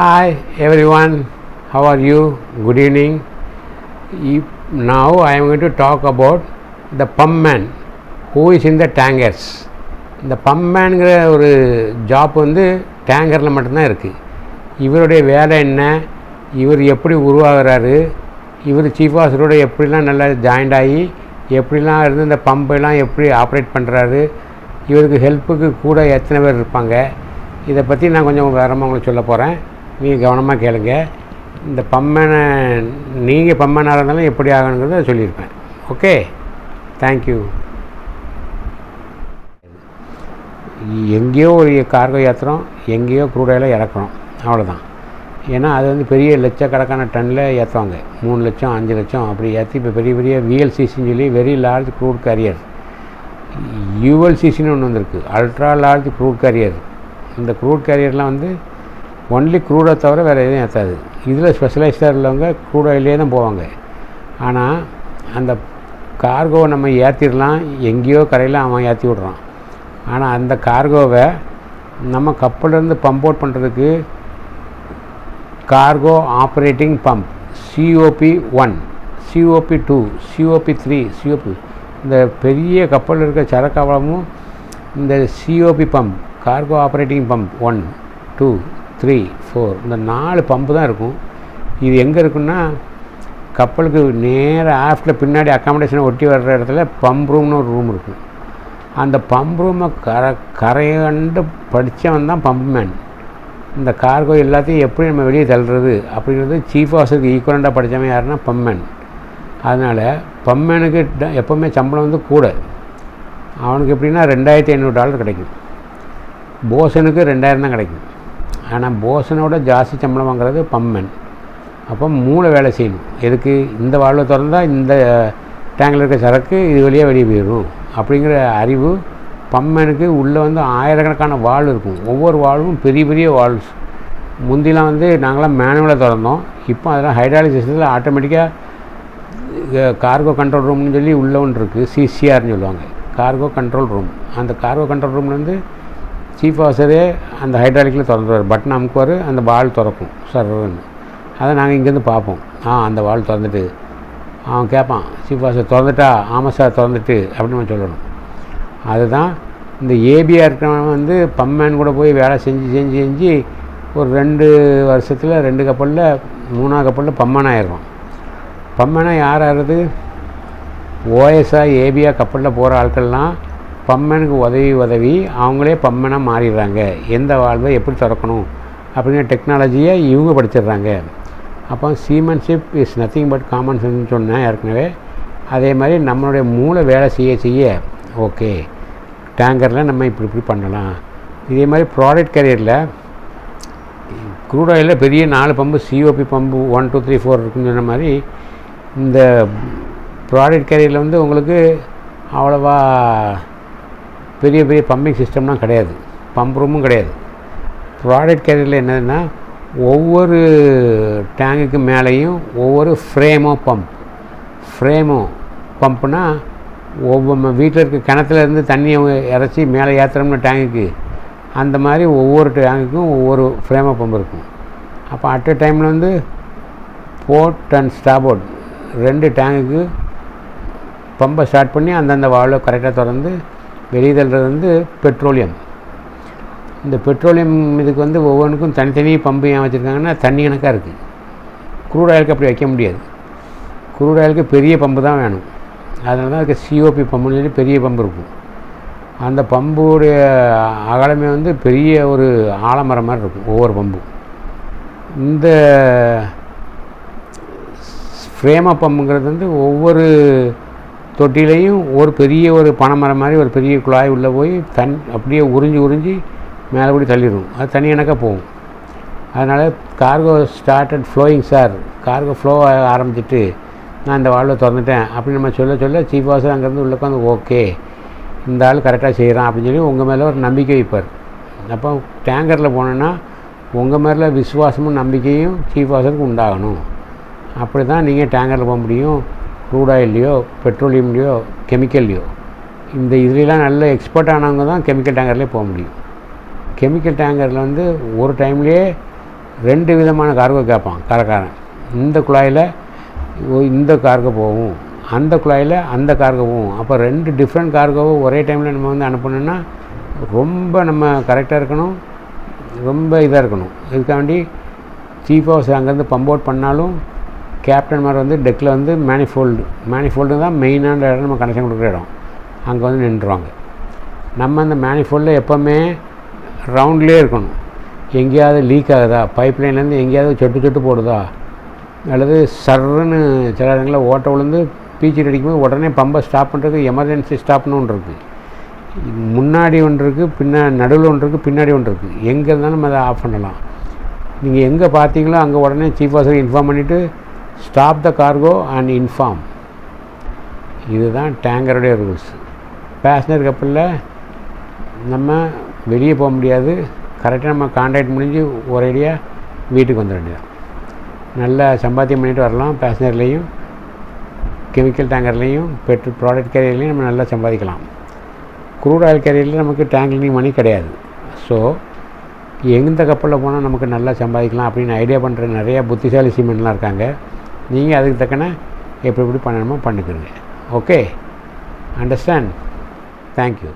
Hi everyone, how are you? Good evening. இப் now I am going to talk about the pump man. Who is in the tankers. இந்த பம்மேனுங்கிற ஒரு job வந்து டேங்கரில் மட்டும்தான் இருக்குது இவருடைய வேலை என்ன? இவர் எப்படி உருவாகிறாரு? இவர் சீஃப் ஆஃபீஸரோட எப்படிலாம் நல்லா ஜாயிண்ட் ஆகி எப்படிலாம் இருந்து இந்த பம்பெல்லாம் எப்படி ஆப்ரேட் பண்ணுறாரு இவருக்கு ஹெல்ப்புக்கு கூட எத்தனை பேர் இருப்பாங்க? இதை பற்றி நான் கொஞ்சம் வேறமாக உங்களுக்கு சொல்ல போகிறேன் நீங்கள் கவனமாக கேளுங்க. இந்த பம்மனை நீங்கள் பம்மனாக இருந்தாலும் எப்படி ஆகணுங்கிறத சொல்லியிருப்பேன். ஓகே? தேங்க்யூ எங்கேயோ ஒரு கார்கோ ஏற்றுறோம் எங்கேயோ க்ரூடாயில் இறக்குறோம். அவ்வளோதான் ஏன்னா அது வந்து பெரிய லட்சக்கணக்கான டன்னில் ஏற்றுவாங்க மூணு லட்சம் அஞ்சு லட்சம் அப்படி ஏற்றி இப்போ பெரிய பெரிய விஎல்சிசின்னு சொல்லி வெரி லார்ஜ் க்ரூட் கேரியர் யூஎல்சிசின்னு ஒன்று வந்திருக்கு. அல்ட்ரா லார்ஜ் க்ரூட் கேரியர் இந்த க்ரூட் கேரியர்லாம் வந்து ஒன்லி க்ரூடை தவிர வேறு எதுவும் ஏற்றாது இதில் ஸ்பெஷலைஸ்டாக உள்ளவங்க க்ரூட் ஆயிலே தான் போவாங்க. ஆனால் அந்த கார்கோவை நம்ம ஏற்றிடலாம் எங்கேயோ கரையில் அவன் ஏற்றி விட்றான். ஆனால் அந்த கார்கோவை நம்ம கப்பல்லேருந்து பம்ப் அவுட் பண்ணுறதுக்கு cargo operating pump COP one COP two COP three COP இந்த பெரிய கப்பலில் இருக்க சரக்கவளமும் இந்த COP pump cargo operating pump one two three four இந்த நாலு பம்பு தான் இருக்கும். இது எங்கே இருக்குன்னா கப்பலுக்கு நேராக ஆஃப்டில் பின்னாடி அக்காமடேஷனை ஒட்டி வர்ற இடத்துல பம்ப் ரூம்னு ஒரு ரூம் இருக்கும் அந்த பம்ப் ரூமை கர கரையண்டு படித்தவன் தான் பம்ப் மேன் இந்த கார்கோ எல்லாத்தையும் எப்படி நம்ம வெளியே தள்ளுறது? அப்படிங்கிறது சீஃப் ஆஃபீஸருக்கு ஈக்குவலண்டாக படித்தவன் யாருன்னா பம்மேன் அதனால் பம்மேனுக்கு எப்போவுமே சம்பளம் வந்து கூட. அவனுக்கு எப்படின்னா ரெண்டாயிரத்தி ஐநூறு டாலர் கிடைக்கும். போசனுக்கு ரெண்டாயிரம் தான் கிடைக்கும். ஆனால் போசனோட ஜாஸ்தி சம்பளம் வாங்குறது பம்மன். அப்போ மூளை வேலை செய்யணும் எதுக்கு? இந்த வாழ்வை திறந்தால் இந்த டேங்கில் இருக்க சரக்கு இது வழியாக வெளியே போயிடும். அப்படிங்கிற அறிவு பம்மனுக்கு உள்ளே வந்து ஆயிரக்கணக்கான வாழ் இருக்கும். ஒவ்வொரு வாழ்வும் பெரிய பெரிய வால்வ்ஸ் முந்திலாம் வந்து நாங்களாம் மேனுவலாக திறந்தோம். இப்போ அதெல்லாம் ஹைட்ராலிக் சிஸ்டத்தில் ஆட்டோமேட்டிக்காக கார்கோ கண்ட்ரோல் ரூம்னு சொல்லி உள்ள ஒன்று இருக்குது சிசிஆர்னு சொல்லுவாங்க. கார்கோ கண்ட்ரோல் ரூம் அந்த கார்கோ கண்ட்ரோல் ரூம்லேருந்து சீஃப் ஆஃபீஸரே அந்த ஹைட்ராலிக்கில் திறந்துருவார். பட்டன் அமுக்குவார் அந்த வால் திறக்கும். சர்வன்னு அதை நாங்கள் இங்கேருந்து பார்ப்போம். ஆ அந்த வால் திறந்துட்டு. அவன் கேட்பான் சீஃப் ஆஃபீஸர் திறந்துட்டா? ஆமாம் சார் திறந்துட்டு அப்படின்னு நம்ம சொல்லணும். அதுதான் இந்த ஏபியாக இருக்கிறவன் வந்து பம்மேன் கூட போய் வேலை செஞ்சு செஞ்சு செஞ்சு ஒரு ரெண்டு வருஷத்தில் ரெண்டு கப்பலில் மூணாவது கப்பலில் பம்மன் ஆயிடுவான். பம்மனாக யார் ஆகிறது? ஓஎஸ்ஆ ஏபிஆ கப்பலில் போகிற ஆட்கள்லாம் பம்மனுக்கு உதவி உதவி அவங்களே பம்மனாக மாறிடுறாங்க. எந்த வாழ்வை எப்படி திறக்கணும்? அப்படிங்கிற டெக்னாலஜியை இவங்க படிச்சிடுறாங்க. அப்போ seamanship is nothing but common sense சொன்னேன் ஏற்கனவே அதே மாதிரி நம்மளுடைய மூளை வேலை செய்ய செய்ய ஓகே டேங்கரில் நம்ம இப்படி இப்படி பண்ணலாம். இதே மாதிரி ப்ராடக்ட் கேரியரில் க்ரூட் ஆயிலில் பெரிய நாலு pump COP pump one two three four இருக்குன்னு சொன்ன மாதிரி இந்த ப்ராடக்ட் கேரியரில் வந்து உங்களுக்கு அவ்வளோவா பெரிய பெரிய பம்பிங் சிஸ்டம்லாம் கிடையாது. பம்ப் ரூமும் கிடையாது. ப்ராடக்ட் கேரியரில் என்னதுன்னா ஒவ்வொரு டேங்குக்கு மேலேயும் ஒவ்வொரு ஃப்ரேமோ பம்ப் ஃப்ரேமோ பம்ப்னா ஒவ்வொரு வீட்டில் இருக்க கிணத்துலேருந்து தண்ணியை இறச்சி மேலே ஏற்றுறோம்னு டேங்குக்கு அந்த மாதிரி ஒவ்வொரு டேங்குக்கும் ஒவ்வொரு ஃப்ரேமோ பம்ப் இருக்கும். அப்போ அட் அ டைமில் வந்து போர்ட் அண்ட் ஸ்டாபோர்ட் ரெண்டு டேங்குக்கு பம்பை ஸ்டார்ட் பண்ணி அந்தந்த வால்வை கரெக்டாக திறந்து வெளியே தள்ளுறது வந்து பெட்ரோலியம். இந்த பெட்ரோலியம் இதுக்கு வந்து ஒவ்வொன்றுக்கும் தனித்தனி பம்பு ஏன் வச்சுருக்காங்கன்னா தண்ணி கணக்காக இருக்குது குரூட் ஆயிலுக்கு அப்படி வைக்க முடியாது. குரூட் ஆயிலுக்கு பெரிய பம்பு தான் வேணும். அதனால தான் அதுக்கு சிஓபி பம்புன்னு சொல்லி பெரிய பம்பு இருக்கும். அந்த பம்புடைய அகலமே வந்து பெரிய ஒரு ஆலமரம் மாதிரி இருக்கும் ஒவ்வொரு பம்பும் இந்த ஃப்ரேம பம்புங்கிறது வந்து ஒவ்வொரு தொட்டிலையும் ஒரு பெரிய ஒரு பனைமரம் மாதிரி ஒரு பெரிய குழாய் உள்ளே போய் தன் அப்படியே உறிஞ்சி உறிஞ்சி மேலேபடி தள்ளிடும். அது தனி எனக்க போகும். அதனால் cargo started flowing sir cargo flow ஆரம்பிச்சிட்டு நான் இந்த வாழ்வை திறந்துட்டேன் அப்படின்னு நம்ம சொல்ல சொல்ல சீஃப் ஆஃபீஸர் அங்கேருந்து உள்ள உட்காந்து ஓகே இந்த ஆள் கரெக்டாக செய்கிறான் அப்படின்னு சொல்லி உங்கள் மேலே ஒரு நம்பிக்கை வைப்பார். அப்போ டேங்கரில் போனோன்னா உங்கள் மேலே விசுவாசமும் நம்பிக்கையும் சீஃப் ஆஃபீஸருக்கு உண்டாகணும். அப்படி தான் நீங்கள் டேங்கரில் போக முடியும். க்ரூட் ஆயில்லையோ பெட்ரோலியம்லையோ கெமிக்கல்லையோ இந்த இதுலலாம் நல்ல எக்ஸ்பர்ட் ஆனவங்க தான் கெமிக்கல் டேங்கர்லேயே போக முடியும். கெமிக்கல் டேங்கரில் வந்து ஒரு டைம்லேயே ரெண்டு விதமான கார்கோ கேட்பான் கரக்காரன். இந்த குழாயில் இந்த கார்கோ போகும். அந்த குழாயில் அந்த கார்கோ போகும். அப்போ ரெண்டு டிஃப்ரெண்ட் கார்கோவை ஒரே டைமில் நம்ம வந்து அனுப்பணுன்னா ரொம்ப நம்ம கரெக்டாக இருக்கணும். ரொம்ப இதாக இருக்கணும். இதுக்காண்டி சீஃப் ஹவுஸ் அங்கேருந்து பம்ப் அவுட் பண்ணாலும் கேப்டன் மாதிரி வந்து டெக்கில் வந்து மேனிஃபோல்டு மேனிஃபோல்டு தான் மெயினான இடம் நம்ம கனெக்ஷன் கொடுக்குற இடம். அங்கே வந்து நின்றுவாங்க. நம்ம அந்த மேனிஃபோல்டில் எப்போவுமே ரவுண்ட்லேயே இருக்கணும். எங்கேயாவது லீக் ஆகுதா? பைப் லைன்லேருந்து எங்கேயாவது சொட்டு சொட்டு போடுதா? அல்லது சர்ன்னு சில இடங்களில் ஓட்டை விழுந்து பீச்சர் அடிக்கும்போது உடனே பம்பை ஸ்டாப் பண்ணுறதுக்கு எமர்ஜென்சி ஸ்டாப்னு ஒன்று இருக்குது முன்னாடி ஒன்று இருக்குது பின்னா நடுவில் ஒன்று இருக்குது பின்னாடி ஒன்று இருக்குது எங்கே இருந்தாலும் நம்ம அதை ஆஃப் பண்ணலாம். நீங்கள் எங்கே பார்த்தீங்களோ அங்கே உடனே சீஃப் ஆஃபீஸர் இன்ஃபார்ம் பண்ணிவிட்டு stop the cargo and inform இதுதான் டேங்கருடைய ரூல்ஸ் பேசஞ்சர் கப்பலில் நம்ம வெளியே போக முடியாது. கரெக்டாக நம்ம கான்டாக்ட் முடிஞ்சு ஒரேடியாக வீட்டுக்கு வந்துட வேண்டியதான் நல்லா சம்பாத்தியம் பண்ணிட்டு வரலாம் பேசஞ்சர்லேயும் கெமிக்கல் டேங்கர்லேயும் பெட்ரோல் ப்ராடக்ட் கேரியர்லேயும் நம்ம நல்லா சம்பாதிக்கலாம். குரூட் ஆயில் கேரியரில் நமக்கு டேங்க்லிங் மணி கிடையாது. ஸோ எந்த கப்பலில் போனால் நமக்கு நல்லா சம்பாதிக்கலாம் அப்படின்னு ஐடியா பண்ணுற நிறையா புத்திசாலி சீமெண்ட்லாம் இருக்காங்க. நீங்கள் அதுக்கு தக்கன எப்படி எப்படி பண்ணணுமோ பண்ணிக்கிறீங்க ஓகே அண்டர்ஸ்டாண்ட் தேங்க்யூ